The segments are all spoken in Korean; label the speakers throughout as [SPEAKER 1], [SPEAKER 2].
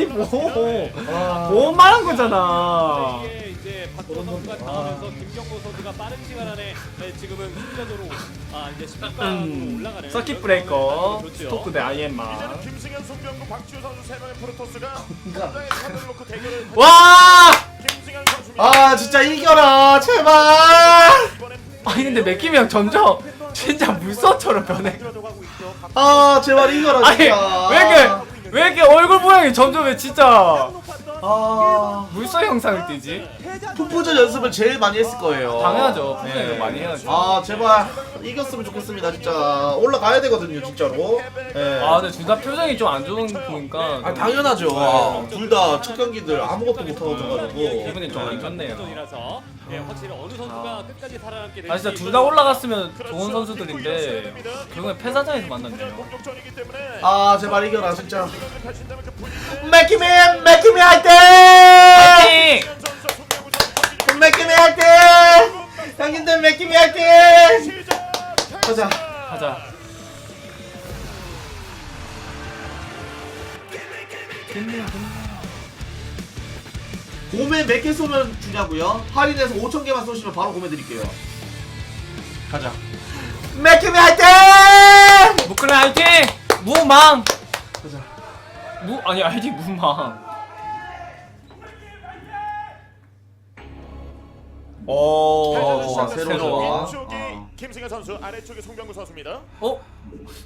[SPEAKER 1] 아니 뭐.
[SPEAKER 2] 아,
[SPEAKER 1] 뭐 말한 거잖아.
[SPEAKER 3] 이게 이제 박도호 선수가 당하면서 김경호 선수가 빠른 시간 안에 네, 지금은 순간으로 아 이제 16강으로
[SPEAKER 1] 음,
[SPEAKER 3] 올라가는
[SPEAKER 1] 서킷 브레이커
[SPEAKER 3] 그렇죠.
[SPEAKER 1] 스토크 대 아이엠마
[SPEAKER 2] 이제는 김승현, 송병구, 박지우 선수 세 명의 프로토스가 놓고 대결을
[SPEAKER 1] 와!
[SPEAKER 2] 김승현 선수입니다.
[SPEAKER 4] 아 진짜 이겨라 제발!
[SPEAKER 2] 이번엔
[SPEAKER 1] 아니 근데 맥키미 형 점점 진짜 물소처럼 변해.
[SPEAKER 2] 들어가고 있죠.
[SPEAKER 4] 아 제발 이겨라
[SPEAKER 1] 아니
[SPEAKER 4] 진짜.
[SPEAKER 1] 왜 이렇게 왜 이렇게 얼굴 모양이 점점 왜 진짜
[SPEAKER 4] 아
[SPEAKER 1] 물소 형상을 띠지?
[SPEAKER 4] 풋풋전 연습을 제일 많이 했을 거예요.
[SPEAKER 1] 당연하죠.
[SPEAKER 4] 네.
[SPEAKER 1] 네. 많이 해야죠.
[SPEAKER 4] 아 제발 이겼으면 좋겠습니다 진짜. 올라가야 되거든요 진짜로. 예.
[SPEAKER 1] 아 근데 둘 다 표정이 좀 안 좋은 보니까.
[SPEAKER 4] 아 당연하죠. 둘 다 첫 경기들 아무것도 못하고
[SPEAKER 1] 기분이 좀 안 좋네요.
[SPEAKER 3] 네, 확실히 어느 선수가 끝까지 살아남게 될지
[SPEAKER 1] 아 진짜 둘 다 올라갔으면 좋은 선수들인데 결국에 패사장에서 만났네요.
[SPEAKER 2] 공격전이기 때문에
[SPEAKER 4] 아 제발 이겨라 진짜. 맥키맨 맥키맨 할때
[SPEAKER 1] 파이팅!
[SPEAKER 4] 맥키맨 할때 형님들 할때
[SPEAKER 2] 시작.
[SPEAKER 4] 가자
[SPEAKER 1] 가자
[SPEAKER 4] 곰에 몇개 쏘면 주냐고요? 할인해서 5천 개만 쏘시면 바로 곰에 드릴게요. 가자. 맥키미 화이팅!
[SPEAKER 1] 무클레 화이팅! 무망!
[SPEAKER 4] 가자.
[SPEAKER 1] 무 아니 알지 무망 오
[SPEAKER 4] 어,
[SPEAKER 2] 시작됐습니다.
[SPEAKER 4] 새로 좋아.
[SPEAKER 2] 왼쪽이
[SPEAKER 4] 어.
[SPEAKER 2] 김승현 선수, 아래쪽이 송병구 선수입니다.
[SPEAKER 1] 어?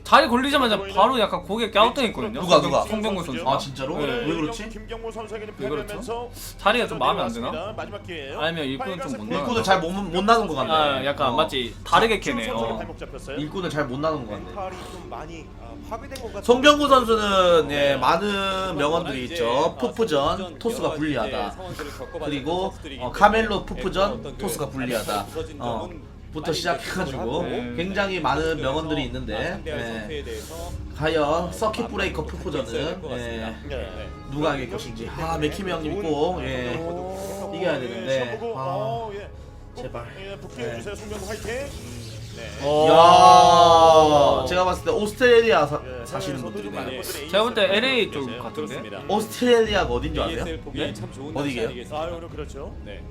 [SPEAKER 1] 자리 걸리자마자 바로 약간 고개 갸우뚱했거든요
[SPEAKER 4] 누가, 누가?
[SPEAKER 1] 송병구 선수
[SPEAKER 4] 아 진짜로?
[SPEAKER 1] 네.
[SPEAKER 4] 왜 그렇지?
[SPEAKER 2] 김경모 선수에게는
[SPEAKER 1] 왜 그렇죠?
[SPEAKER 2] 패배하면서
[SPEAKER 1] 자리가 좀 마음에 안 드나?
[SPEAKER 2] 마지막 기회예요.
[SPEAKER 1] 아니면 일꾼은 좀 못 나가.
[SPEAKER 4] 일꾼을 잘못못 나는 것 같네.
[SPEAKER 1] 아 약간
[SPEAKER 4] 어.
[SPEAKER 1] 맞지 다르게 캐네 어.
[SPEAKER 2] 발목 잡혔어요.
[SPEAKER 4] 일꾼을 잘 못 나는 것 같네.
[SPEAKER 5] 좀 많이 아, 파괴된 것 같아요.
[SPEAKER 4] 송병구 선수는 예, 많은 명언들이 있죠. 푸푸전 토스가 불리하다. 그리고 어, 카멜로 푸푸전 토스가 불리하다. 어, 부터 시작해가지고
[SPEAKER 1] 네.
[SPEAKER 4] 굉장히 많은 명언들이 있는데 예, 과연 서킷 브레이커 푸푸전은 예,
[SPEAKER 2] 네.
[SPEAKER 4] 누가 이길 것인지 아 맥키미 형님이 꼭 예, 이겨야 되는데 아,
[SPEAKER 2] 어, 예.
[SPEAKER 4] 제발.
[SPEAKER 2] 예, 복귀해 주세요. 송병구 화이팅. 네.
[SPEAKER 1] 어.
[SPEAKER 4] 야 제가 봤을 때 오스트레일리아 사,
[SPEAKER 2] 예,
[SPEAKER 4] 사시는 분들이네요
[SPEAKER 1] 제가 볼때
[SPEAKER 2] 에이스를
[SPEAKER 1] LA 쪽. 같은데?
[SPEAKER 4] 오스트레일리아가 어딘 줄 아세요? 네? 어디게요?
[SPEAKER 3] 아,
[SPEAKER 2] 오늘 그렇죠.
[SPEAKER 3] 네.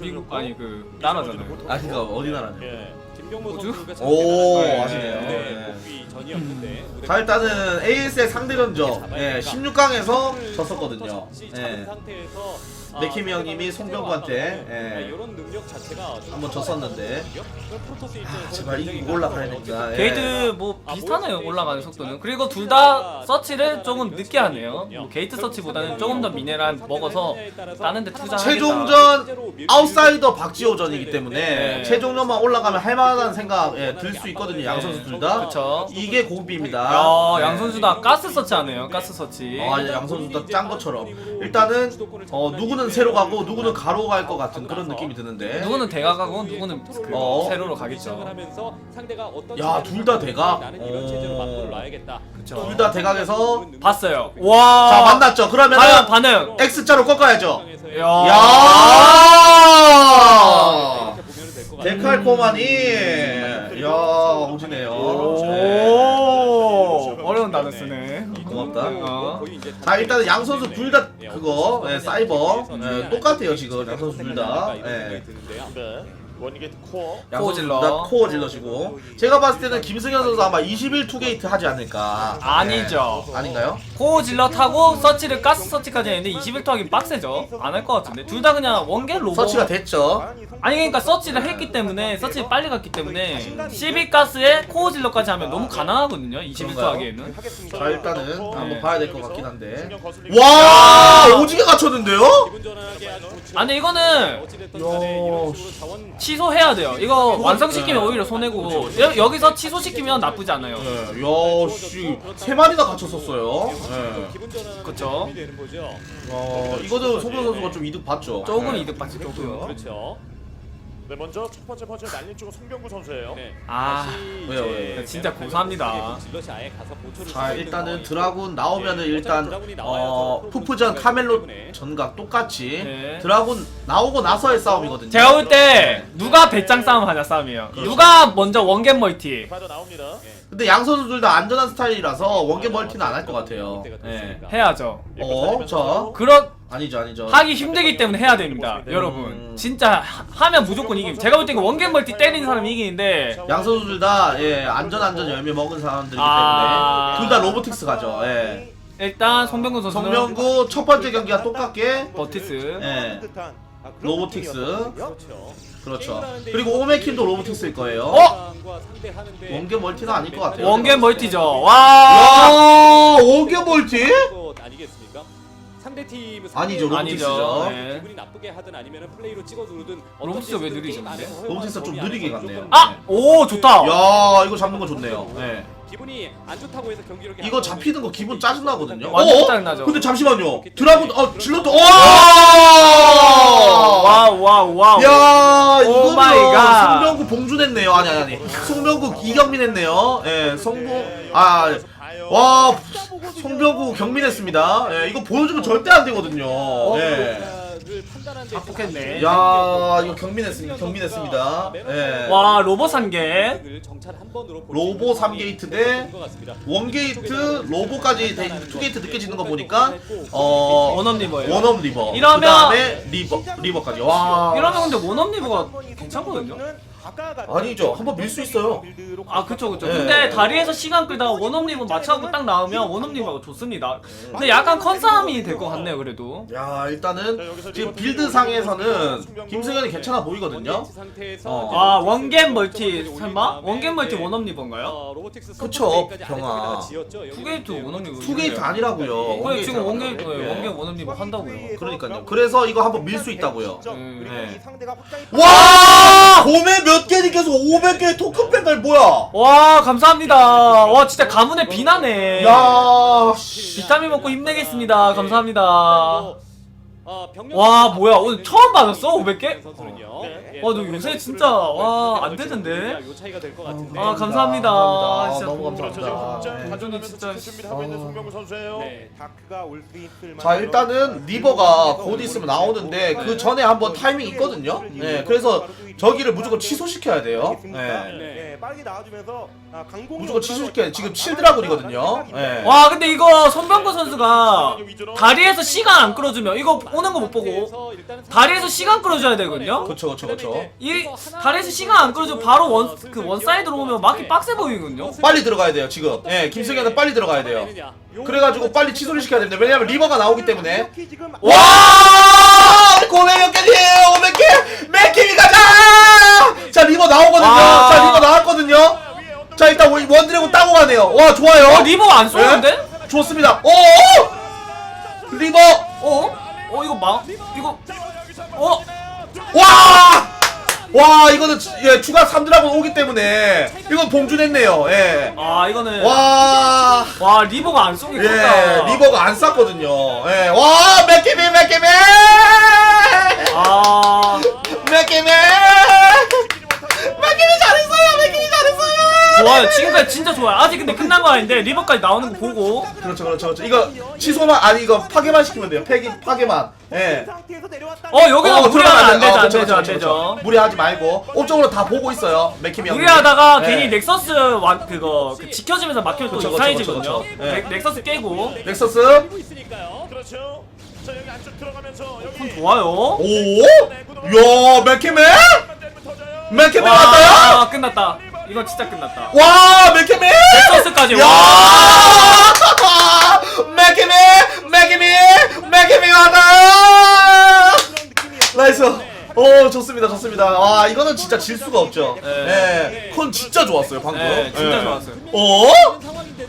[SPEAKER 1] 미국 아니 그 나라잖아요
[SPEAKER 4] 아 그니까 어디 나라냐
[SPEAKER 2] 예.
[SPEAKER 3] 김경모
[SPEAKER 1] 호주?
[SPEAKER 3] 선수가
[SPEAKER 4] 오,
[SPEAKER 3] 네,
[SPEAKER 4] 아시네요.
[SPEAKER 3] 네,
[SPEAKER 4] 네.
[SPEAKER 3] 복귀 전이었는데
[SPEAKER 4] 자 일단은 AS의 상대전적 예, 16강에서 졌었거든요 예. 맥키미 형님이 송병구한테, 예.
[SPEAKER 3] 이런 능력 자체가 좀
[SPEAKER 4] 한번 졌었는데.
[SPEAKER 3] 프로토스 입장에서는
[SPEAKER 4] 제발
[SPEAKER 3] 굉장히
[SPEAKER 4] 이기고 올라가야 됩니다 예.
[SPEAKER 1] 게이트 뭐 비슷하네요 올라가는 속도는 그리고 둘 다 서치를 조금 늦게 하네요 뭐 게이트 서치보다는 조금 더 미네랄 먹어서 다른 데 투자하겠다
[SPEAKER 4] 최종전 아웃사이더 박지호전이기 때문에
[SPEAKER 1] 네.
[SPEAKER 4] 최종전만 올라가면 할만한 생각 예, 들 수 있거든요 양 선수 둘 다
[SPEAKER 1] 그쵸
[SPEAKER 4] 이게 고비입니다
[SPEAKER 1] 야,
[SPEAKER 4] 예.
[SPEAKER 1] 양 선수 다 가스 서치 하네요. 가스 서치.
[SPEAKER 4] 아, 양 선수 다 짠 것처럼 일단은 어, 누구는 세로 가고 누구는 가로 갈 것 같은 그런 느낌이 드는데
[SPEAKER 1] 누구는 대가 가고 누구는 그
[SPEAKER 4] 어.
[SPEAKER 1] 세로로 가겠죠.
[SPEAKER 3] 어떤
[SPEAKER 4] 야, 둘 다 대각?
[SPEAKER 3] 나는 이런 체제로
[SPEAKER 4] 어. 둘 다 대각에서
[SPEAKER 1] 봤어요. 와.
[SPEAKER 4] 자 만났죠 그러면
[SPEAKER 1] 과연 반응.
[SPEAKER 4] X자로 꺾어야죠
[SPEAKER 1] 야.
[SPEAKER 4] 야 데칼코마니 야 오지네요.
[SPEAKER 1] 오. 어려운 단어 쓰네.
[SPEAKER 4] 고맙다.
[SPEAKER 1] 어.
[SPEAKER 4] 자 일단은 양 선수 둘 다 그거 예, 사이버. 예, 똑같아요 지금. 양 선수 둘 다. 예.
[SPEAKER 2] 네. 원게이트 코어.
[SPEAKER 4] 양
[SPEAKER 1] 코어
[SPEAKER 4] 선수
[SPEAKER 1] 질러.
[SPEAKER 4] 둘다 코어 질러시고 제가 봤을 때는 김승현 선수 아마 21 투게이트 하지 않을까
[SPEAKER 1] 아니죠.
[SPEAKER 4] 예. 아닌가요?
[SPEAKER 1] 코어 질러 타고 서치를 가스 서치까지 했는데 21도 하긴 빡세죠. 안 할 것 같은데. 둘 다 그냥 원개 로보.
[SPEAKER 4] 서치가 됐죠
[SPEAKER 1] 아니 그러니까 서치를 했기 때문에 서치를 빨리 갔기 때문에 12 가스에 코어 질러까지 하면 너무 가난하거든요. 21도
[SPEAKER 4] 그런가요?
[SPEAKER 1] 하기에는.
[SPEAKER 4] 자 일단은 한번 봐야 될 것 같긴 한데 와 오지게
[SPEAKER 3] 좋죠.
[SPEAKER 1] 아니 이거는 취소해야 돼요. 이거 완성시키면 오히려 손해고 여, 여기서 취소시키면 나쁘지 않아요.
[SPEAKER 4] 네, 야씨 세 마리나 갖췄었어요 예.
[SPEAKER 3] 기분 전환하는
[SPEAKER 1] 그쵸.
[SPEAKER 4] 어, 이거도 송병 선수가 좀 이득 봤죠.
[SPEAKER 1] 조금
[SPEAKER 4] 네.
[SPEAKER 1] 이득 받지 조금.
[SPEAKER 3] 그렇죠.
[SPEAKER 2] 네, 먼저 첫 번째 펀치 날린 쪽은 송병구 선수예요.
[SPEAKER 3] 네.
[SPEAKER 1] 아,
[SPEAKER 3] 다시
[SPEAKER 4] 왜요,
[SPEAKER 3] 이제
[SPEAKER 1] 왜요? 진짜 고사합니다.
[SPEAKER 3] 질럿이 아예 가서 보초를
[SPEAKER 4] 자
[SPEAKER 3] 쓰고 있는
[SPEAKER 4] 일단은
[SPEAKER 3] 상황이고.
[SPEAKER 4] 드라군 나오면은
[SPEAKER 3] 예,
[SPEAKER 4] 일단
[SPEAKER 3] 어차피 드라군이 나와야죠.
[SPEAKER 4] 어
[SPEAKER 3] 선수가
[SPEAKER 4] 카멜로. 전각 똑같이
[SPEAKER 1] 네.
[SPEAKER 4] 드라군 나오고 나서의 싸움이거든요.
[SPEAKER 1] 제가 볼 때 누가 배짱 싸움 하냐 싸움이에요. 누가 먼저 원겜 멀티.
[SPEAKER 2] 빠져 나옵니다.
[SPEAKER 4] 근데 양 선수 둘 다 안전한 스타일이라서 원개 멀티는 안 할 것 같아요. 예.
[SPEAKER 1] 해야죠.
[SPEAKER 4] 어, 자
[SPEAKER 1] 그런
[SPEAKER 4] 아니죠 아니죠.
[SPEAKER 1] 하기 힘들기 때문에 해야 됩니다, 여러분.
[SPEAKER 4] 음.
[SPEAKER 1] 진짜 하- 하면 무조건 이김. 제가 볼 때 원겜 멀티 때리는 사람이 이기는데
[SPEAKER 4] 양 선수 둘다 예, 안전 안전 열매 먹은 사람들이기
[SPEAKER 1] 아.
[SPEAKER 4] 때문에 둘 다 로보틱스 가죠. 예.
[SPEAKER 1] 일단 송병구 선수는
[SPEAKER 4] 성명구 첫 번째 경기와 똑같게
[SPEAKER 1] 버티스.
[SPEAKER 4] 예. 로보틱스.
[SPEAKER 3] 그렇죠.
[SPEAKER 4] 그렇죠. 그리고 오메킨도 로보틱스일 거예요.
[SPEAKER 1] 어?
[SPEAKER 4] 원개 멀티는 아닐 것 같아요.
[SPEAKER 1] 원겜 멀티죠.
[SPEAKER 4] 아.
[SPEAKER 1] 와.
[SPEAKER 4] 야, 원개 멀티?
[SPEAKER 3] 상대 팀
[SPEAKER 4] 아니죠,
[SPEAKER 1] 아니죠.
[SPEAKER 3] 팀이
[SPEAKER 1] 네.
[SPEAKER 3] 기분이 나쁘게 하든 아니면 플레이로 찍어 누르든 어떤
[SPEAKER 1] 로브스가 왜?
[SPEAKER 3] 게임 안에서
[SPEAKER 4] 로브스가 좀 느리게 갔네요.
[SPEAKER 1] 아, 오 좋다.
[SPEAKER 4] 야, 이거 잡는 거 좋네요. 예.
[SPEAKER 3] 기분이 안 좋다고 해서 경기력이
[SPEAKER 4] 이거
[SPEAKER 3] 안
[SPEAKER 4] 잡히는 거 기분 짜증 나거든요.
[SPEAKER 1] 완전
[SPEAKER 4] 어?
[SPEAKER 1] 짜증나죠.
[SPEAKER 4] 근데 잠시만요. 드라군 어 질럿도 와!
[SPEAKER 1] 와우 와우 와우.
[SPEAKER 4] 야,
[SPEAKER 1] 오
[SPEAKER 4] 이거는
[SPEAKER 1] 마이 갓.
[SPEAKER 4] 송병구 봉준 했네요. 아니 아니 아니. 송병구 이경민 했네요. 예, 송보 아, 와, 송병구 경민했습니다. 예, 이거 보여주면 절대 안 되거든요. 예.
[SPEAKER 1] 작곡했네.
[SPEAKER 4] 야, 이거 경민했습니다. 경민했습니다. 예.
[SPEAKER 1] 와 로봇 산개.
[SPEAKER 4] 로보 3게이트 대 원게이트 로보까지 돼 있는 투게이트 느껴지는 거 보니까 어
[SPEAKER 1] 원업 리버예요.
[SPEAKER 4] 원업 리버.
[SPEAKER 1] 이러면-
[SPEAKER 4] 그다음에 리버 리버까지. 와.
[SPEAKER 1] 이러면 근데 원업 리버가 괜찮거든요.
[SPEAKER 4] 아니죠. 한번 밀 수 있어요.
[SPEAKER 1] 아 그쵸 그쵸.
[SPEAKER 4] 네.
[SPEAKER 1] 근데 다리에서 시간 끌다가 원업 리버 마차하고 딱 나오면 원업 리버가 좋습니다. 근데 약간 컨싸움이 될 것 같네요 그래도.
[SPEAKER 4] 야, 일단은 지금 빌드 상에서는 김승현이 괜찮아 보이거든요. 어.
[SPEAKER 1] 아 원겜 멀티 설마? 원겜 멀티 원업 리버인가요?
[SPEAKER 4] 그쵸, 병아.
[SPEAKER 1] 투게이트 원업 리버.
[SPEAKER 4] 투게이트 아니라고요.
[SPEAKER 1] 그래 지금 원겜
[SPEAKER 4] 원게이트라고요.
[SPEAKER 1] 네,
[SPEAKER 4] 예.
[SPEAKER 1] 원겜 원업 리버 한다고요.
[SPEAKER 4] 그러니까요. 그래서 이거 한번 밀 수 있다고요.
[SPEAKER 1] 음.
[SPEAKER 4] 네. 와! 봄에 몇 개니 계속 500개의 토큰백을 뭐야?
[SPEAKER 1] 와 감사합니다. 와 진짜 가문의 비나네.
[SPEAKER 4] 야, 씨.
[SPEAKER 1] 비타민 먹고 힘내겠습니다. 감사합니다. 와, 뭐야, 오늘 처음 받았어? 500개? 와, 너 요새 진짜, 와, 안 되는데?
[SPEAKER 3] 요 차이가 될 것 같은데.
[SPEAKER 1] 아, 감사합니다.
[SPEAKER 4] 감사합니다.
[SPEAKER 1] 진짜
[SPEAKER 4] 너무
[SPEAKER 1] 또-
[SPEAKER 2] 그렇죠. 지금
[SPEAKER 4] 감사합니다.
[SPEAKER 2] 혼자
[SPEAKER 4] 네.
[SPEAKER 2] 가져가면서
[SPEAKER 1] 진짜-
[SPEAKER 2] 준비를 하고 있는
[SPEAKER 4] 아.
[SPEAKER 2] 송병구 선수예요.
[SPEAKER 3] 네.
[SPEAKER 5] 다크가 올 수 있을
[SPEAKER 4] 자 일단은 리버가 곧 있으면 나오는데 그 전에 한번 타이밍 있거든요. 네, 그래서 저기를 무조건 취소시켜야 돼요. 네.
[SPEAKER 5] 네. 빠르게 나와주면서 아, 강공이
[SPEAKER 4] 무조건 취소시켜야 돼. 지금 7드라군이거든요. 네.
[SPEAKER 1] 와, 근데 이거 손병구 선수가 다리에서 시간 안 끌어주면, 이거 오는 거 못 보고, 다리에서 시간 끌어줘야 되거든요?
[SPEAKER 4] 그쵸 그쵸 그쵸.
[SPEAKER 1] 이, 다리에서 시간 안 끌어주면 바로 원, 그 원사이드로 오면 막기 빡세 보이거든요?
[SPEAKER 4] 빨리 들어가야 돼요 지금. 네, 김승현은 빨리 들어가야 돼요. 그래가지고 빨리 취소를 시켜야 됩니다. 왜냐면 리버가 나오기 때문에. 와! 고백 몇 개니에요? 500개! 맥킴이 가자! 자 리버 나오거든요.
[SPEAKER 1] 와.
[SPEAKER 4] 자 리버 나왔거든요. 자 일단 원- 원드래곤 따고 가네요. 와 좋아요.
[SPEAKER 1] 어, 리버 안 쏘는데?
[SPEAKER 4] 좋습니다. 오! 리버!
[SPEAKER 1] 어? 어, 이거 어?
[SPEAKER 4] 와! 와 이거는 지- 예, 추가 3드라곤 오기 때문에 이건 봉준했네요. 예.
[SPEAKER 1] 아, 이거는.
[SPEAKER 4] 와!
[SPEAKER 1] 와, 리버가 안 쏘게
[SPEAKER 4] 예,
[SPEAKER 1] 컸다.
[SPEAKER 4] 리버가 안 쌌거든요. 예. 와, 맥키미 맥키미!
[SPEAKER 1] 아.
[SPEAKER 4] 맥키미! 맥키미 잘했
[SPEAKER 1] 좋아요. 지금까지 진짜 좋아요. 아직 근데 끝난 거 아닌데 리버까지 나오는 거 보고
[SPEAKER 4] 그렇죠, 그렇죠, 그렇죠. 이거 취소만 아니 이거 파괴만 시키면 돼요. 폐기 파괴만. 예.
[SPEAKER 1] 어 여기서
[SPEAKER 4] 어,
[SPEAKER 1] 무리하면 안
[SPEAKER 4] 돼.
[SPEAKER 1] 되죠,
[SPEAKER 4] 어,
[SPEAKER 1] 안 되죠, 안
[SPEAKER 4] 그쵸,
[SPEAKER 1] 되죠.
[SPEAKER 4] 그쵸. 무리하지 말고 옵적으로 다 보고 있어요. 형.
[SPEAKER 1] 무리하다가
[SPEAKER 4] 네.
[SPEAKER 1] 괜히 넥서스 완 그거 그 지켜지면서 막히면 또
[SPEAKER 4] 그쵸,
[SPEAKER 1] 이상해지거든요.
[SPEAKER 4] 그쵸, 그쵸. 네.
[SPEAKER 1] 넥- 넥서스 깨고
[SPEAKER 4] 넥서스.
[SPEAKER 2] 그렇죠. 자 여기 안쪽 들어가면서 여기
[SPEAKER 1] 좋아요.
[SPEAKER 4] 오! 야? 맥키미
[SPEAKER 1] 와
[SPEAKER 4] 왔어요?
[SPEAKER 1] 끝났다. 이건 진짜 끝났다.
[SPEAKER 4] 와, 맥키미?
[SPEAKER 1] 넥서스까지
[SPEAKER 4] 야!
[SPEAKER 1] 와.
[SPEAKER 4] 맥키미! 맥키미! 맥키미 왔다! 나이스. 오, 좋습니다, 좋습니다. 와, 이거는 진짜 질 수가 없죠.
[SPEAKER 1] 네.
[SPEAKER 4] 예. 컨 진짜 좋았어요, 방금.
[SPEAKER 1] 네, 진짜
[SPEAKER 4] 예.
[SPEAKER 1] 좋았어요.
[SPEAKER 4] 어?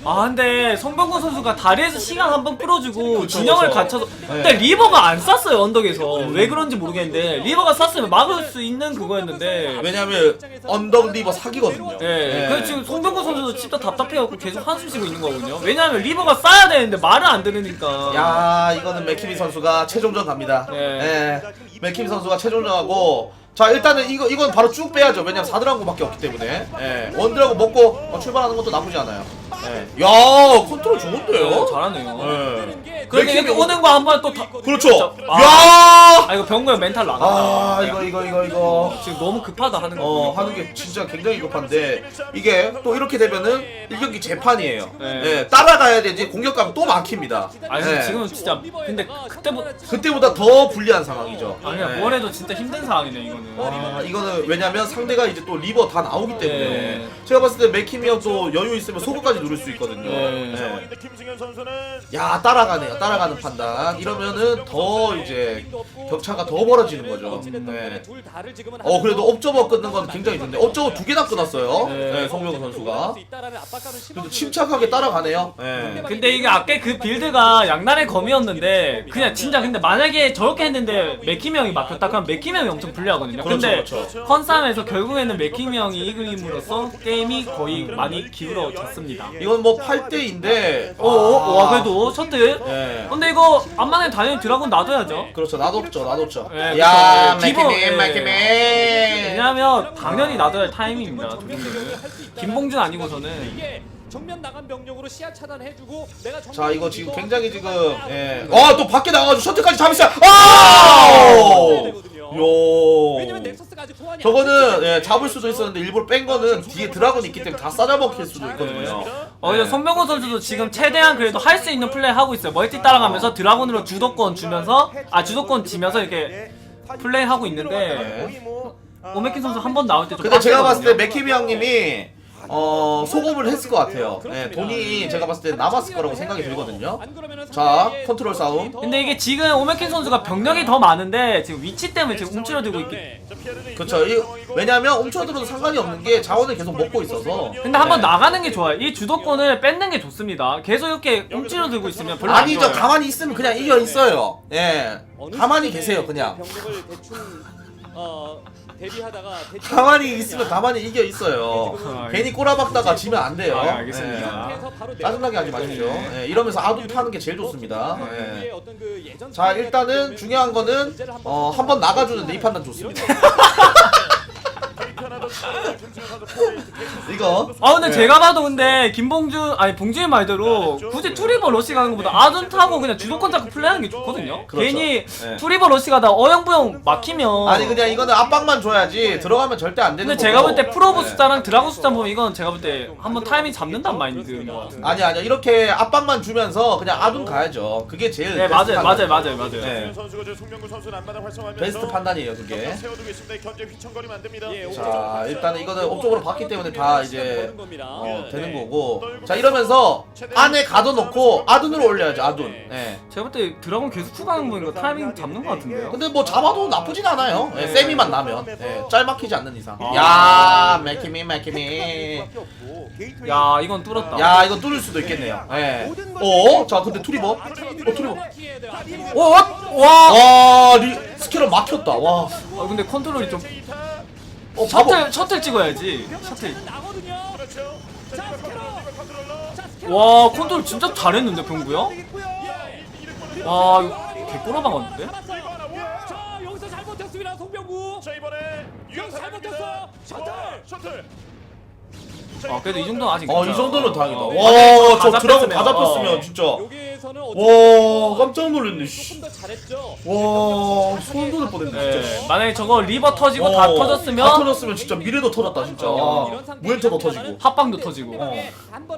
[SPEAKER 1] 아 근데 송병구 선수가 다리에서 시간 한번 끌어주고 균형을
[SPEAKER 4] 그쵸.
[SPEAKER 1] 갖춰서 근데 리버가 안 쐈어요 언덕에서 왜 그런지 모르겠는데 리버가 쐈으면 막을 수 있는 그거였는데
[SPEAKER 4] 왜냐면 언덕 리버 사기거든요.
[SPEAKER 1] 예,
[SPEAKER 4] 예.
[SPEAKER 1] 그래서 지금 송병구 선수도 진짜 답답해갖고 계속 한숨 쉬고 있는 거거든요. 왜냐하면 리버가 쏴야 되는데 말을 안 들으니까.
[SPEAKER 4] 야, 이거는 맥키미 선수가 최종전 갑니다.
[SPEAKER 1] 네.
[SPEAKER 4] 예. 맥키미 선수가 최종전하고 자 일단은 이거 이건 바로 쭉 빼야죠. 왜냐면 4드라곤밖에 없기 때문에. 예. 원드라곤 먹고 어, 출발하는 것도 나쁘지 않아요. 예. 야 컨트롤
[SPEAKER 1] 어,
[SPEAKER 4] 좋은데요?
[SPEAKER 1] 잘하네요.
[SPEAKER 4] 예.
[SPEAKER 1] 그러니까 이렇게 오는 거 한번 또 다...
[SPEAKER 4] 그렇죠.
[SPEAKER 1] 아.
[SPEAKER 4] 야!
[SPEAKER 1] 아 이거 병구형 멘탈 나간다.
[SPEAKER 4] 아 이거 이거 이거 이거.
[SPEAKER 1] 지금 너무 급하다 하는 거.
[SPEAKER 4] 어 하는 게 진짜 굉장히 급한데 이게 또 이렇게 되면은 1경기 재판이에요.
[SPEAKER 1] 네.
[SPEAKER 4] 예, 따라가야 되지 공격감 또 막힙니다.
[SPEAKER 1] 아니
[SPEAKER 4] 예.
[SPEAKER 1] 지금 진짜 근데 그때보다
[SPEAKER 4] 그때보다 더 불리한 상황이죠.
[SPEAKER 1] 아니야
[SPEAKER 4] 예.
[SPEAKER 1] 뭘 해도 진짜 힘든 상황이네 이거는.
[SPEAKER 4] 아, 이거는 왜냐면 상대가 이제 또 리버 다 나오기 때문에
[SPEAKER 1] 네.
[SPEAKER 4] 제가 봤을 때 맥키미어 또 여유 있으면 소금까지 누를 수 있거든요.
[SPEAKER 1] 네.
[SPEAKER 2] 김승현 선수는
[SPEAKER 4] 야 따라가네요. 따라가는 판단. 이러면은 더 이제 격차가 더 벌어지는 거죠. 네. 어 그래도 옵저버 끊는 건 굉장히 좋네. 옵저버 두 개나 끊었어요.
[SPEAKER 1] 네.
[SPEAKER 4] 네, 성명 선수가. 그래도 침착하게 따라가네요. 네.
[SPEAKER 1] 근데 이게 아까 그 빌드가 양날의 검이었는데 그냥 진짜 근데 만약에 저렇게 했는데 맥키미 형이 막혔다 그럼 맥키미 형이 엄청 불리하거든요.
[SPEAKER 4] 그렇죠,
[SPEAKER 1] 근데
[SPEAKER 4] 그렇죠.
[SPEAKER 1] 컨싸움에서 결국에는 맥키미 형이 이글임으로써 게임이 거의 많이 기울어졌습니다.
[SPEAKER 4] 이건 뭐 8대인데.
[SPEAKER 1] 오, 오, 와 그래도 셔틀.
[SPEAKER 4] 네.
[SPEAKER 1] 근데 이거 안만에 당연히 드라곤 놔둬야죠.
[SPEAKER 4] 그렇죠. 놔뒀죠. 놔뒀죠.
[SPEAKER 1] 네,
[SPEAKER 4] 야
[SPEAKER 1] 그렇죠. 기본,
[SPEAKER 4] 맥키미.
[SPEAKER 1] 왜냐하면 당연히 놔둬야 할 타이밍입니다. 김봉준 아니고서는
[SPEAKER 3] 정면 나간 병력으로 시야 차단해주고 내가
[SPEAKER 4] 자 이거 지금 굉장히 지금
[SPEAKER 3] 이거
[SPEAKER 4] 예.
[SPEAKER 3] 이거
[SPEAKER 4] 아또 밖에 나가가지고 셔틀까지 잡으시야.
[SPEAKER 3] 써야
[SPEAKER 4] 아!
[SPEAKER 3] 왜냐면
[SPEAKER 4] 요. 저거는 예, 잡을 수도 있었는데 일부러 뺀 거는 뒤에 드라곤 있기 때문에 다 싸잡아먹힐 수도 있거든요.
[SPEAKER 1] 어, 근데 손병호 선수도 지금 최대한 그래도 할 수 있는 플레이 하고 있어요. 멀티 따라가면서 드라곤으로 주도권 주면서 아 주도권 지면서 이렇게 플레이 하고 있는데 오메키 선수 한 번 나올 때 좀
[SPEAKER 4] 근데 제가 봤을 때 맥키비 형님이 어 소금을 했을 것 같아요. 예, 돈이 제가 봤을 때 남았을 거라고 생각이 들거든요. 자, 컨트롤 싸움.
[SPEAKER 3] 더-
[SPEAKER 1] 근데 이게 지금 오메킨 선수가 병력이 더 많은데 지금 위치 때문에 지금 움츠러들고 있기
[SPEAKER 3] 네.
[SPEAKER 4] 그렇죠. 이, 왜냐면 웅쳐들어도 상관이 없는 게 자원을 계속 먹고 있어서.
[SPEAKER 1] 근데 한번
[SPEAKER 4] 네.
[SPEAKER 1] 나가는 게 좋아요. 이 주도권을 뺏는 게 좋습니다. 계속 이렇게 움츠러들고 있으면 별로 안
[SPEAKER 4] 아니죠.
[SPEAKER 1] 좋아요.
[SPEAKER 4] 가만히 있으면 그냥 이겨 있어요. 예.
[SPEAKER 3] 어느
[SPEAKER 4] 가만히 계세요, 그냥.
[SPEAKER 3] 병력을 대충 어 대비하다가 대충
[SPEAKER 4] 가만히 있으면 가만히 이겨 있어요.
[SPEAKER 1] 아,
[SPEAKER 4] 괜히 꼬라박다가 지면 안 돼요.
[SPEAKER 1] 아, 알겠습니다.
[SPEAKER 3] 이
[SPEAKER 4] 예.
[SPEAKER 3] 상태에서 바로
[SPEAKER 4] 짜증나게 하지 마십시오.
[SPEAKER 3] 네.
[SPEAKER 4] 예, 이러면서 아둔 타는 게 제일 좋습니다. 예.
[SPEAKER 3] 이게 어떤 그 예전
[SPEAKER 4] 자 일단은 중요한 거는 어, 한 번 나가주는데 이 판단 좋습니다. 이거
[SPEAKER 1] 아 근데
[SPEAKER 4] 네.
[SPEAKER 1] 제가 봐도 근데 김봉준 아니 봉준의 말대로 굳이 투리버 러시 가는 것보다 아둔 타고 그냥 주도권 잡고 플레이하는 게 좋거든요.
[SPEAKER 4] 그렇죠.
[SPEAKER 1] 괜히
[SPEAKER 4] 네.
[SPEAKER 1] 투리버 러시 가다 어영부영 막히면
[SPEAKER 4] 아니 그냥 이거는 압박만 줘야지 들어가면 절대 안 되는
[SPEAKER 1] 근데
[SPEAKER 4] 거고.
[SPEAKER 1] 제가 볼 때 프로브
[SPEAKER 4] 네.
[SPEAKER 1] 숫자랑 드라곤 숫자 보면 이건 제가 볼 때 한번 타이밍 잡는단 마인드인 것 같은데.
[SPEAKER 4] 아니 아니 이렇게 압박만 주면서 그냥 아둔 가야죠. 그게 제일
[SPEAKER 1] 네
[SPEAKER 4] 베스트
[SPEAKER 1] 맞아요. 맞아요 맞아요 맞아요.
[SPEAKER 4] 네.
[SPEAKER 2] 활성화하면서
[SPEAKER 4] 베스트 판단이에요 그게.
[SPEAKER 2] 세워두고 있습니다. 견제 휘청거리면 안 됩니다.
[SPEAKER 3] 예,
[SPEAKER 4] 자 일단은 이거는 업적으로 봤기 때문에 다 이제
[SPEAKER 3] 겁니다.
[SPEAKER 4] 어, 되는
[SPEAKER 3] 네.
[SPEAKER 4] 거고. 자 이러면서 안에 가둬놓고 아둔으로 올려야죠 아둔. 네.
[SPEAKER 1] 제가 볼 때 드라곤 계속 추가하는 거니까 타이밍 잡는 것 같은데요.
[SPEAKER 4] 근데 뭐 잡아도 나쁘진 않아요. 예,
[SPEAKER 1] 네.
[SPEAKER 4] 세미만 나면 예, 짤 막히지 않는 이상.
[SPEAKER 1] 아.
[SPEAKER 4] 야, 맥키미 맥키미.
[SPEAKER 1] 야 이건 뚫었다.
[SPEAKER 4] 야, 이거 뚫을 수도 있겠네요. 예. 어? 자, 근데 투리버? 어, 투리버?
[SPEAKER 3] 앞으로
[SPEAKER 1] 오, 와.
[SPEAKER 4] 와, 리 스킬을 막혔다. 와.
[SPEAKER 1] 아 근데 컨트롤이 좀
[SPEAKER 4] 어, 바보.
[SPEAKER 1] 셔틀 셔틀 찍어야지. 셔틀.
[SPEAKER 3] 나거든요.
[SPEAKER 2] 그렇죠. 자.
[SPEAKER 3] 자.
[SPEAKER 1] 와 컨트롤 진짜 잘했는데 병구야?
[SPEAKER 3] 예.
[SPEAKER 1] 와 이거 개 꼬라 박았는데?
[SPEAKER 3] 살았어요. 자, 여기서 잘못했습니다. 송병구.
[SPEAKER 2] 자, 이번에 유영
[SPEAKER 3] 잘 버텼어요. 셔틀.
[SPEAKER 2] 셔틀.
[SPEAKER 1] 아 그래도 이 정도는 아직.
[SPEAKER 4] 어, 이
[SPEAKER 1] 괜찮아.
[SPEAKER 4] 정도는 다행이다.
[SPEAKER 1] 어.
[SPEAKER 4] 와,
[SPEAKER 1] 저다
[SPEAKER 4] 드라곤 다
[SPEAKER 1] 잡혔으면.
[SPEAKER 4] 진짜.
[SPEAKER 3] 여기 에서는
[SPEAKER 4] 와, 깜짝 놀랐네. 씨.
[SPEAKER 3] 조금 더 잘했죠.
[SPEAKER 4] 와, 소름 돋을 뻔했네, 진짜.
[SPEAKER 1] 네, 만약에 저거 리버 터지고 다
[SPEAKER 4] 어,
[SPEAKER 1] 터졌으면
[SPEAKER 4] 다 터졌으면 진짜 미래도 터졌다, 진짜.
[SPEAKER 1] 어.
[SPEAKER 4] 무엔터도 터지고.
[SPEAKER 1] 합방도 터지고.
[SPEAKER 3] 어.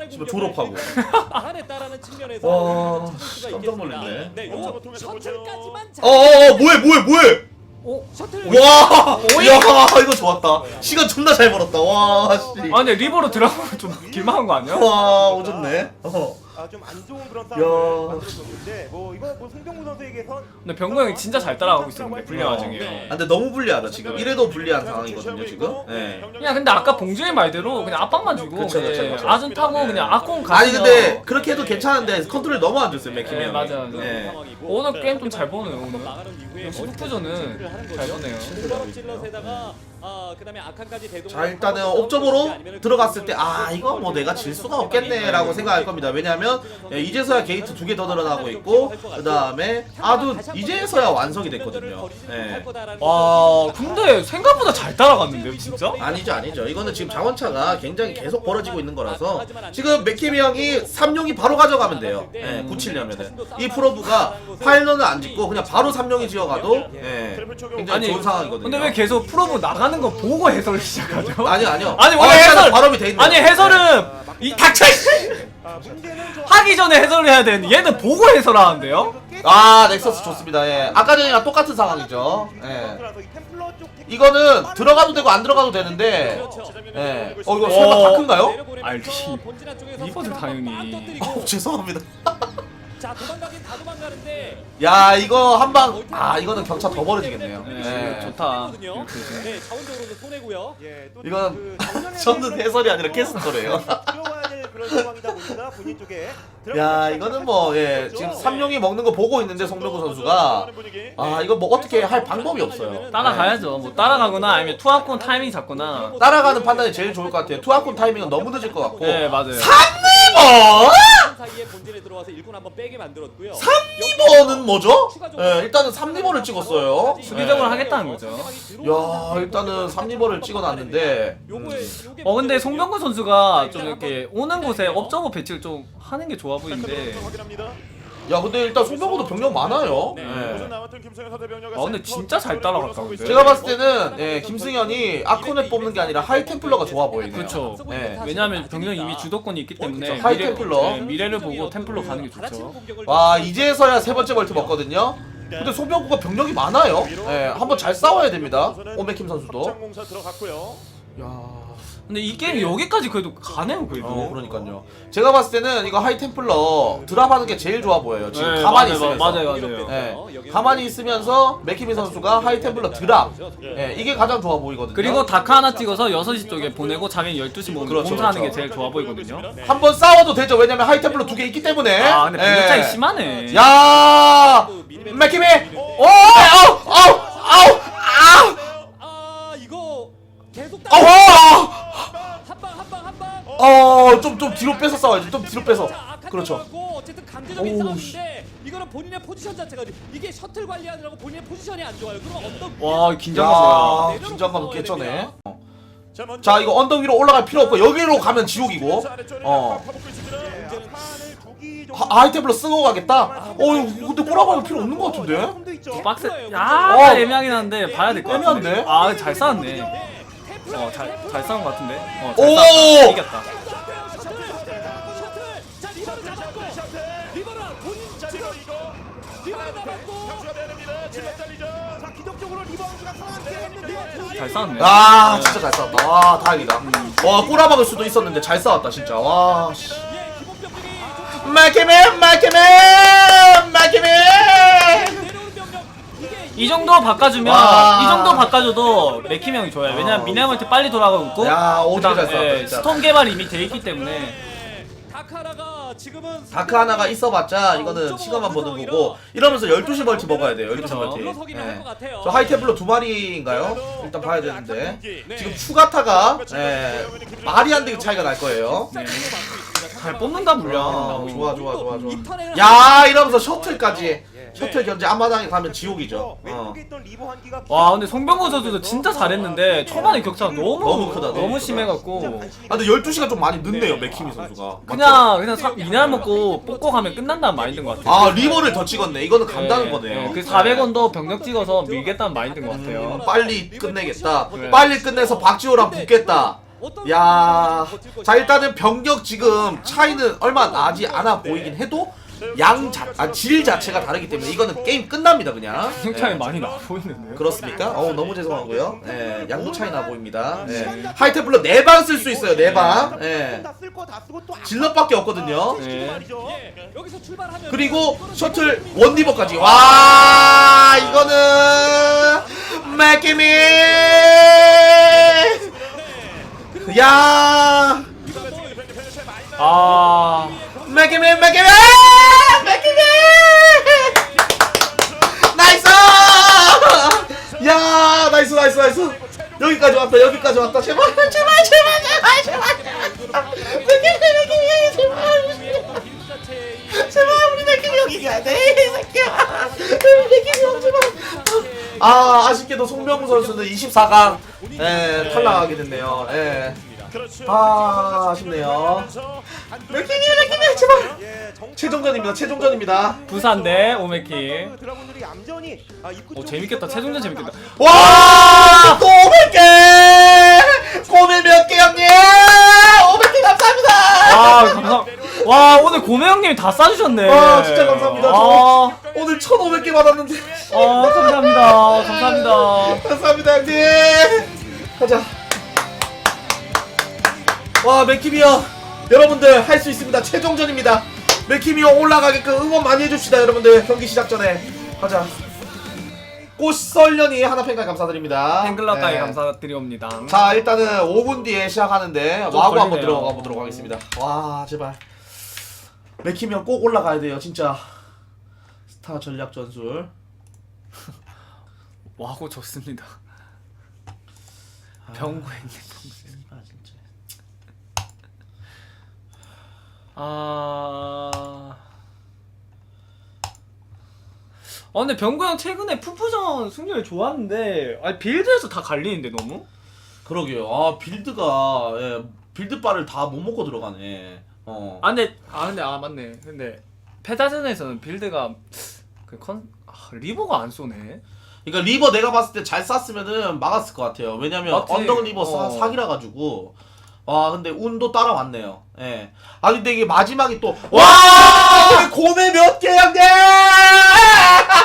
[SPEAKER 4] 집에 졸업하고.
[SPEAKER 3] 측면에서
[SPEAKER 4] 와, 깜짝. 놀랐네.
[SPEAKER 3] 네,
[SPEAKER 2] 어,
[SPEAKER 3] 요
[SPEAKER 2] 통해서
[SPEAKER 3] 셔틀까지만 잘.
[SPEAKER 4] 어, 어, 어, 뭐해, 뭐해, 뭐해?
[SPEAKER 1] 오.
[SPEAKER 3] 셔틀.
[SPEAKER 4] 와, 야, 이거 좋았다. 시간 존나 잘 벌었다. 와, 씨.
[SPEAKER 1] 아 근데 리버로 들어가면 좀 길망한 거 아니야?
[SPEAKER 4] 와, 오졌네. 어.
[SPEAKER 5] 아 좀 안 좋은 그런
[SPEAKER 4] 야.
[SPEAKER 5] 싸움을 만들었었는데 뭐 이거 뭐 송병구 선수에게선
[SPEAKER 1] 근데 병구 형이 진짜 잘 따라가고 있었는데 불리
[SPEAKER 4] 어.
[SPEAKER 1] 와중에.
[SPEAKER 3] 네.
[SPEAKER 4] 아, 근데 너무 불리하다 지금. 이래도 불리한 상황이거든요 지금. 네.
[SPEAKER 1] 그냥 근데 아까 봉준의 말대로 그냥 압박만 주고
[SPEAKER 4] 그쵸, 그쵸,
[SPEAKER 1] 그냥
[SPEAKER 4] 그쵸.
[SPEAKER 1] 아준 타고 그냥 아콘 가면
[SPEAKER 4] 아니 근데 그렇게 해도 괜찮은데 컨트롤 너무 안 좋았어요 맥키미
[SPEAKER 1] 네,
[SPEAKER 4] 형이.
[SPEAKER 1] 맞아요, 맞아요.
[SPEAKER 4] 네.
[SPEAKER 1] 오늘 게임 좀 잘 보네요 오늘. 역시
[SPEAKER 3] 하는
[SPEAKER 1] 잘. 보네요.
[SPEAKER 3] 아, 그다음에 아칸까지 대동.
[SPEAKER 4] 자 일단은 옵점으로 들어갔을 때 아 이거 뭐 내가 질 수가 없겠네라고 생각할 겁니다. 왜냐하면 예, 이제서야 게이트 두 개 더 늘어나고 있고 그 다음에 아도 이제서야 완성이 됐거든요. 예.
[SPEAKER 1] 와 근데 생각보다 잘 따라갔는데요 진짜?
[SPEAKER 4] 아니죠 아니죠. 이거는 지금 자원차가 굉장히 계속 벌어지고 있는 거라서 지금 맥키미 형이 3용이 바로 가져가면 돼요. 예, 9칠려면은. 이 프로브가 파일런을 안 짓고 그냥 바로 3용이 지어가도 예, 굉장히
[SPEAKER 1] 아니,
[SPEAKER 4] 좋은 상황이거든요.
[SPEAKER 1] 근데 왜 계속 프로브 나가는 거 보고 해설을 시작하죠?
[SPEAKER 4] 아니요 아니요
[SPEAKER 1] 아니 원래
[SPEAKER 4] 어, 일단은
[SPEAKER 1] 해설
[SPEAKER 4] 발업이 돼 있네요
[SPEAKER 1] 아니 해설은 이 닥쳐 씨!
[SPEAKER 5] 아, 문제는 좀
[SPEAKER 1] 하기 전에 해설을 해야 되는데 얘는 보고 해설하는데요?
[SPEAKER 4] 아 넥서스 좋습니다 예. 아까 전이랑 똑같은 상황이죠 예.
[SPEAKER 5] 이
[SPEAKER 4] 이거는 들어가도 되고 안 들어가도 되는데 예. 어 이거 설마
[SPEAKER 1] 어.
[SPEAKER 4] 다큰가요?
[SPEAKER 1] 알지. 이거는 당연히.
[SPEAKER 4] 어 죄송합니다
[SPEAKER 3] 자, 도망가긴 다 도망가는데
[SPEAKER 4] 야 이거 한 방 아 이거는 격차 더 벌어지겠네요
[SPEAKER 1] 네,
[SPEAKER 4] 예.
[SPEAKER 1] 좋다.
[SPEAKER 3] 네, 자원적으로도 손해고요.
[SPEAKER 5] 예, 또
[SPEAKER 4] 이건
[SPEAKER 5] 그
[SPEAKER 4] 저는 해설이 아니라 캐스터래요.
[SPEAKER 5] 들어가야 될 그런 상황이다 보니까 본인 쪽에
[SPEAKER 4] 야 이거는 뭐 예 지금 삼룡이 먹는 거 보고 있는데 송병구 선수가 아 이거 뭐 어떻게 할 방법이 없어요.
[SPEAKER 1] 따라가야죠. 뭐 따라가거나 아니면 투합권 타이밍 잡거나.
[SPEAKER 4] 예. 따라가는 판단이 제일 좋을 것 같아요. 투아콘 타이밍은 너무 늦을 것 같고.
[SPEAKER 1] 네 맞아요.
[SPEAKER 4] 어?
[SPEAKER 3] 사이 들어와서 일꾼 한번 빼게 만들었고요.
[SPEAKER 4] 3리버는 뭐죠? 예 일단은 3리버를 찍었어요.
[SPEAKER 1] 수비적으로
[SPEAKER 4] 예.
[SPEAKER 1] 하겠다는 거죠.
[SPEAKER 4] 야 일단은 3리버를 찍어놨는데
[SPEAKER 3] 요거에 요게
[SPEAKER 1] 어 근데 송병구 선수가 좀 이렇게 오는 곳에 업저버 배치를 좀 하는 게 좋아 보이는데.
[SPEAKER 4] 야 근데 일단 송병구도 병력 많아요.
[SPEAKER 3] 네.
[SPEAKER 4] 예.
[SPEAKER 2] 병력가
[SPEAKER 1] 아, 근데 진짜 잘 따라갔다, 근데.
[SPEAKER 4] 제가 봤을 때는 예, 김승현이 아콘을 뽑는 게 아니라 하이템플러가 좋아 보이네요.
[SPEAKER 1] 그렇죠.
[SPEAKER 4] 예.
[SPEAKER 1] 왜냐하면 병력 이미 주도권이 있기 때문에
[SPEAKER 4] 그쵸, 하이 템플러.
[SPEAKER 1] 네, 미래를 보고 템플러 가는 게 좋죠.
[SPEAKER 4] 와 이제서야 세 번째 벌트 먹거든요. 근데 송병구가 병력이 많아요. 예, 한번 잘 싸워야 됩니다. 오메킴 선수도.
[SPEAKER 2] 공사 들어갔고요.
[SPEAKER 4] 야.
[SPEAKER 1] 근데 이 게임 여기까지 그래도 가네요 그래도.
[SPEAKER 4] 어 그러니까요. 제가 봤을 때는 이거 하이 템플러 드랍하는 게 제일 좋아 보여요. 지금
[SPEAKER 1] 네,
[SPEAKER 4] 가만히
[SPEAKER 1] 맞아요,
[SPEAKER 4] 있으면서.
[SPEAKER 1] 맞아요, 맞아요.
[SPEAKER 4] 예, 가만히 있으면서 맥키미 선수가 하이 템플러 드랍. 예, 이게 가장 좋아 보이거든요.
[SPEAKER 1] 그리고 다크 하나 찍어서 6시 쪽에 보내고 자기는 12시 모으면
[SPEAKER 4] 그렇죠,
[SPEAKER 1] 공사하는
[SPEAKER 4] 그렇죠.
[SPEAKER 1] 게 제일 좋아 보이거든요.
[SPEAKER 4] 한 번 싸워도 되죠. 왜냐면 하이 템플러 두 개 있기 때문에.
[SPEAKER 1] 아 근데
[SPEAKER 4] 예.
[SPEAKER 1] 차이 심하네.
[SPEAKER 4] 야, 맥키미. 오, 아우, 아우, 아우, 아우,
[SPEAKER 3] 아 이거 계속
[SPEAKER 4] 아우. 어, 좀, 좀 뒤로 빼서 싸워야지. 좀 뒤로 빼서. 그렇죠.
[SPEAKER 3] 어쨌든 강제적인
[SPEAKER 4] 오우,
[SPEAKER 3] 싸움인데 이거는 본인의 포지션 자체가 이게 셔틀 관리하느라고 본인의 포지션이 안 좋아요. 그럼 어떤
[SPEAKER 1] 와 긴장감 뭐야.
[SPEAKER 4] 야, 긴장감 개쩌네. 어.
[SPEAKER 2] 자,
[SPEAKER 4] 이거 언덕 위로 올라갈 필요 없고 여기로 가면 지옥이고. 어.
[SPEAKER 2] 파먹고 있습니다.
[SPEAKER 5] 판을 두기 정도
[SPEAKER 4] 하, 하이템플러 쓰고 가겠다. 어, 이거 근데 꼬라박을 필요 없는 것 같은데.
[SPEAKER 5] 도 있죠.
[SPEAKER 1] 빡세.
[SPEAKER 3] 어.
[SPEAKER 1] 야 애매하긴 한데 봐야 될 것 같은데.
[SPEAKER 4] 애매한데?
[SPEAKER 1] 아잘 싸웠네.
[SPEAKER 3] 네.
[SPEAKER 1] 어잘 잘 싸운 것 같은데. 어 잘
[SPEAKER 4] 오!
[SPEAKER 1] 싸웠다. 이겼다.
[SPEAKER 2] 잘
[SPEAKER 1] 싸웠네.
[SPEAKER 4] 아, 진짜 잘 싸웠다. 와, 다행이다. 와, 꼬라박을 수도 있었는데 잘 싸웠다, 진짜. 와, 씨. 마키맨, 마키맨, 마키맨.
[SPEAKER 3] 이
[SPEAKER 1] 정도 바꿔주면
[SPEAKER 4] 와.
[SPEAKER 1] 이 정도 바꿔줘도 맥힘 형이 좋아요. 왜냐면
[SPEAKER 4] 어.
[SPEAKER 1] 미네멀트 빨리 돌아가고 있고
[SPEAKER 4] 야, 오지게 잘 싸웠다,
[SPEAKER 1] 예,
[SPEAKER 4] 진짜.
[SPEAKER 1] 스톰 개발 이미 돼 있기 때문에
[SPEAKER 3] 네, 다카라가 지금은
[SPEAKER 4] 다크 하나가 있어봤자 이거는 시간만 버는 거고 이러면서 12시 벌티 먹어야 돼요 12시
[SPEAKER 1] 그렇죠.
[SPEAKER 4] 벌티.
[SPEAKER 3] 할것 같아요.
[SPEAKER 4] 저 하이테블러 두 마리인가요? 일단 봐야 되는데
[SPEAKER 3] 네.
[SPEAKER 4] 지금 추가타가 예, 말이 안 되게 차이가 날 거예요
[SPEAKER 1] 네. 잘 뽑는다 물량.
[SPEAKER 4] 아, 좋아 좋아 좋아 좋아 야 이러면서 셔틀까지 셔틀 견제 앞마당에 가면 지옥이죠. 어.
[SPEAKER 5] 왼쪽에 있던 리버 한기가
[SPEAKER 1] 와 근데 송병구 선수도 진짜 잘했는데 초반에 격차가 너무
[SPEAKER 4] 너무 크다, 너무
[SPEAKER 1] 너무
[SPEAKER 4] 크다.
[SPEAKER 1] 심해갖고.
[SPEAKER 4] 아 근데 12시가 좀 많이 늦네요 맥키미 선수가.
[SPEAKER 1] 그냥 그냥 사, 미네랄 먹고 뽑고 가면 끝난다는 마인드인 것 같아요.
[SPEAKER 4] 아 리버를 더 찍었네. 이거는 간다는
[SPEAKER 1] 네,
[SPEAKER 4] 거네요.
[SPEAKER 1] 네, 그 400원도 병력 찍어서 밀겠다는 마인드인 것 같아요.
[SPEAKER 4] 음, 빨리 끝내겠다.
[SPEAKER 1] 네.
[SPEAKER 4] 빨리 끝내서 박지호랑 붙겠다. 야, 자. 일단은 병력 지금 차이는 얼마 나지 않아 보이긴 해도 양 자, 아, 질 자체가 다르기 때문에 이거는 게임 끝납니다 그냥.
[SPEAKER 1] 승 차이
[SPEAKER 4] 예.
[SPEAKER 1] 많이 나 보이는데요.
[SPEAKER 4] 그렇습니까? 어 너무 죄송하고요. 예, 양도 차이 나 보입니다. 예. 하이템플러 네 방 쓸 수 있어요 네 방. 예.
[SPEAKER 5] 다쓸거다 쓰고 또
[SPEAKER 4] 질럿밖에 없거든요.
[SPEAKER 1] 네.
[SPEAKER 5] 말이죠.
[SPEAKER 3] 예, 여기서 출발하면
[SPEAKER 4] 그리고 셔틀 원리버까지. 와 이거는 맥기미. 야
[SPEAKER 1] 아
[SPEAKER 4] 맥기미 맥기미 맥기미. 나이스! 야 나이스 나이스 나이스. 여기까지 제발 여기까지 왔다 제발 제발 제발 제발 제발 제발 우리 맥킴이 형이 가야 돼이 새끼야 우리 맥킴이 형 제발 아 아쉽게도 송병구 선수는 24강 예 탈락하게 됐네요 예. 아, 아쉽네요. 맥키니 맥키니 제발
[SPEAKER 5] 예,
[SPEAKER 4] 최종전입니다 최종전입니다
[SPEAKER 1] 부산 대 오메키.
[SPEAKER 5] 아,
[SPEAKER 1] 오 재밌겠다. 최종전 재밌겠다.
[SPEAKER 4] 와! 또 500개! 고민 몇개 형님! 500개 감사합니다!
[SPEAKER 1] 와 감사. 와 오늘 고매 형님이 다 싸주셨네.
[SPEAKER 4] 와, 진짜 감사합니다.
[SPEAKER 1] 아,
[SPEAKER 4] 오늘 1500개 받았는데
[SPEAKER 1] 아 감사합니다. 감사합니다.
[SPEAKER 4] 감사합니다 형님 가자 와 맥키미 형 여러분들 할 수 있습니다. 최종전입니다. 맥키미 형 올라가게끔 응원 많이 해줍시다 여러분들. 경기 시작 전에. 가자. 꽃설년이 하나팬까지 감사드립니다.
[SPEAKER 1] 팬클럽까지
[SPEAKER 4] 네.
[SPEAKER 1] 감사드리옵니다.
[SPEAKER 4] 자 일단은 5분 뒤에 시작하는데
[SPEAKER 1] 좀
[SPEAKER 4] 와구 한번
[SPEAKER 1] 걸리네요.
[SPEAKER 4] 들어가 보도록 하겠습니다. 와 제발. 맥키미 형꼭 올라가야 돼요 진짜. 스타 전략 전술.
[SPEAKER 1] 와고 좋습니다. 병구 형님.
[SPEAKER 4] 아 진짜
[SPEAKER 1] 아. 아 근데 병구 형 최근에 푸푸전 승률 좋았는데 아니 빌드에서 다 갈리는데 너무?
[SPEAKER 4] 그러게요. 아 빌드가 예, 빌드바를 다 못 먹고 들어가네. 어.
[SPEAKER 1] 아 근데 아 근데 아 맞네. 근데 패자전에서는 빌드가 그컨 아, 리버가 안 쏘네.
[SPEAKER 4] 그러니까 리버 내가 봤을 때 잘 쐈으면은 막았을 것 같아요. 왜냐면
[SPEAKER 1] 맞지.
[SPEAKER 4] 언덕 리버 사,
[SPEAKER 1] 어.
[SPEAKER 4] 사기라 가지고. 와 근데 운도 따라왔네요. 예. 아 근데 이게 마지막이 또 와! 고메 몇 개야, 형님!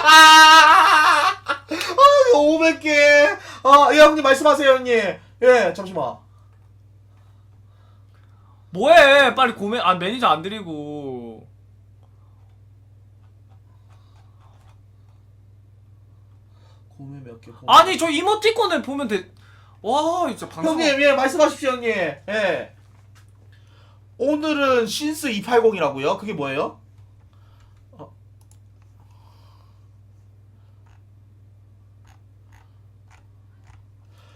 [SPEAKER 4] 아, 500개. 아, 예, 형님 말씀하세요, 형님. 예, 잠시만.
[SPEAKER 1] 뭐해? 빨리 고메 아 매니저 안 드리고.
[SPEAKER 4] 고메 몇 개?
[SPEAKER 1] 아니 저 이모티콘을 보면 돼. 와 진짜 방송.
[SPEAKER 4] 형님 예 말씀하십시오 형님 예 오늘은 신스 280이라고요 그게 뭐예요? 어.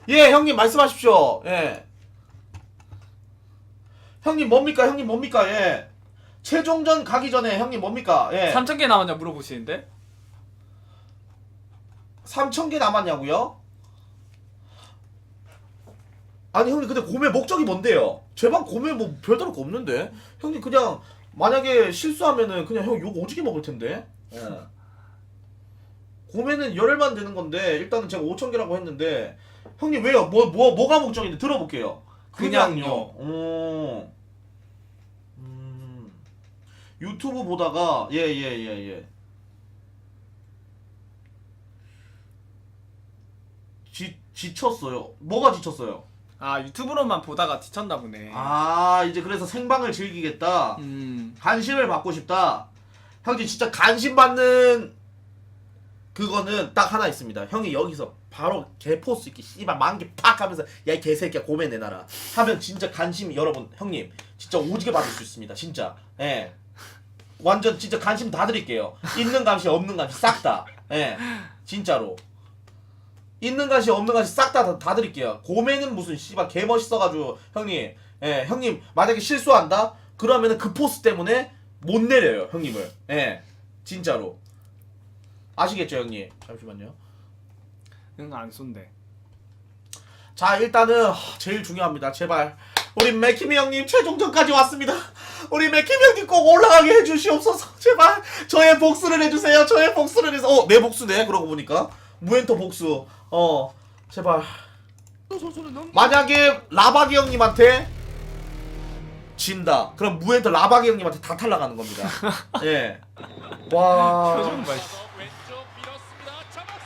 [SPEAKER 4] 예 형님 말씀하십시오 예 형님 뭡니까 형님 뭡니까 예 최종전 가기 전에 형님 뭡니까 예
[SPEAKER 1] 3천 개 남았냐 물어보시는데?
[SPEAKER 4] 3,000개 남았냐고요? 아니 형님 근데 고메 목적이 뭔데요? 제방 고메 뭐 별다를 거 없는데 형님 그냥 만약에 실수하면은 그냥 형 욕 오지게 먹을 텐데 어. 고메는 열흘만 되는 건데 일단은 제가 5,000개라고 했는데 형님 왜요? 뭐, 뭐, 뭐 가 목적인데 들어볼게요
[SPEAKER 1] 그냥요.
[SPEAKER 4] 오. 음. 유튜브 보다가 예 예, 예, 예. 지, 지쳤어요. 뭐가 지쳤어요?
[SPEAKER 1] 아 유튜브로만 보다가 지쳤나 보네.
[SPEAKER 4] 아 이제 그래서 생방을 즐기겠다.
[SPEAKER 1] 음.
[SPEAKER 4] 관심을 받고 싶다. 형님 진짜 관심 받는 그거는 딱 하나 있습니다. 형이 여기서 바로 개포스 있기 씨발 만개 팍 하면서 야 이 개새끼야 고멘 내놔라 하면 진짜 관심 여러분 형님 진짜 오지게 받을 수 있습니다. 진짜 예 완전 진짜 관심 다 드릴게요. 있는 감시 없는 감시 싹 다. 예 진짜로. 있는 가시 없는 가시 싹다다 드릴게요. 고매는 무슨 씨발 개 멋있어가지고 형님, 예 형님 만약에 실수한다 그러면은 그 포스 때문에 못 내려요 형님을. 예 진짜로 아시겠죠 형님? 잠시만요.
[SPEAKER 1] 응안 쏜대.
[SPEAKER 4] 자 일단은 하, 제일 중요합니다. 제발 우리 맥키미 형님 최종전까지 왔습니다. 우리 맥키미 형님 꼭 올라가게 해주시옵소서. 제발 저의 복수를 해주세요. 저의 복수를 해서 어내 복수네. 그러고 보니까 무엔터 복수. 어 제발. 만약에 라바기 형님한테 진다. 그럼 무엔터 라바기 형님한테 다 탈락하는 겁니다. 예. 와.
[SPEAKER 1] 표정 봐.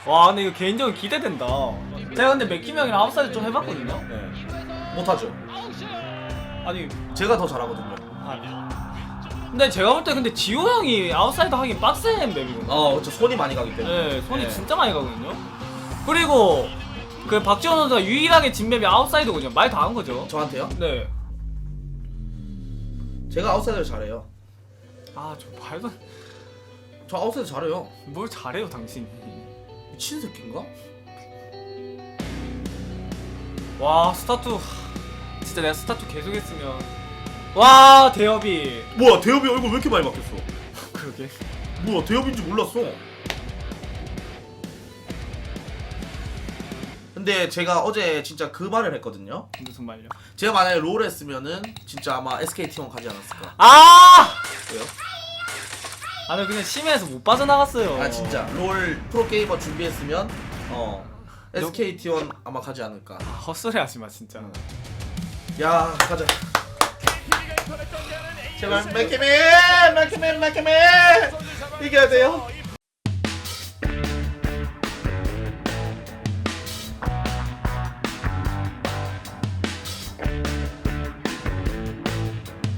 [SPEAKER 1] 와 근데 이거 개인적으로 기대된다. 제가 근데 맥킴 형이랑 아웃사이드 좀 해봤거든요.
[SPEAKER 4] 예. 못하죠.
[SPEAKER 1] 아니
[SPEAKER 4] 제가 더 잘하거든요.
[SPEAKER 1] 아, 근데 제가 볼 때 근데 지호 형이 아웃사이드 하긴 빡센 맵이거든요.
[SPEAKER 4] 어, 그렇죠. 손이 많이 가기 때문에.
[SPEAKER 1] 네, 손이
[SPEAKER 4] 네.
[SPEAKER 1] 진짜 많이 가거든요. 그리고 그 박지원 선수가 유일하게 진 맵이 아웃사이드거든요. 말 다 한 거죠.
[SPEAKER 4] 저한테요?
[SPEAKER 1] 네.
[SPEAKER 4] 제가 아웃사이더 잘해요.
[SPEAKER 1] 아, 저 말도 안-
[SPEAKER 4] 저 아웃사이더 잘해요.
[SPEAKER 1] 뭘 잘해요, 당신이.
[SPEAKER 4] 미친 새끼인가?
[SPEAKER 1] 와 스타투 진짜 내가 스타투 계속 했으면 와 대엽이
[SPEAKER 4] 뭐야 대엽이 얼굴 왜 이렇게 많이 바뀌었어?
[SPEAKER 1] 그러게
[SPEAKER 4] 뭐야 대엽인 줄 몰랐어. 근데 제가 어제 진짜 그 말을 했거든요.
[SPEAKER 1] 무슨 말이야
[SPEAKER 4] 제가 만약에 롤 했으면은 진짜 아마 SKT 원 가지 않았을까.
[SPEAKER 1] 아!
[SPEAKER 4] 왜요?
[SPEAKER 1] 아니 그냥 심해에서 못 빠져나갔어요
[SPEAKER 4] 아 진짜 롤 프로게이머 준비했으면 어 SKT 원 아마 가지 않을까.
[SPEAKER 1] 아, 헛소리 하지 마 진짜
[SPEAKER 4] 야 가자. 제발
[SPEAKER 2] AS
[SPEAKER 4] 맥케맨 맥케맨 맥케맨 이겨야 돼요.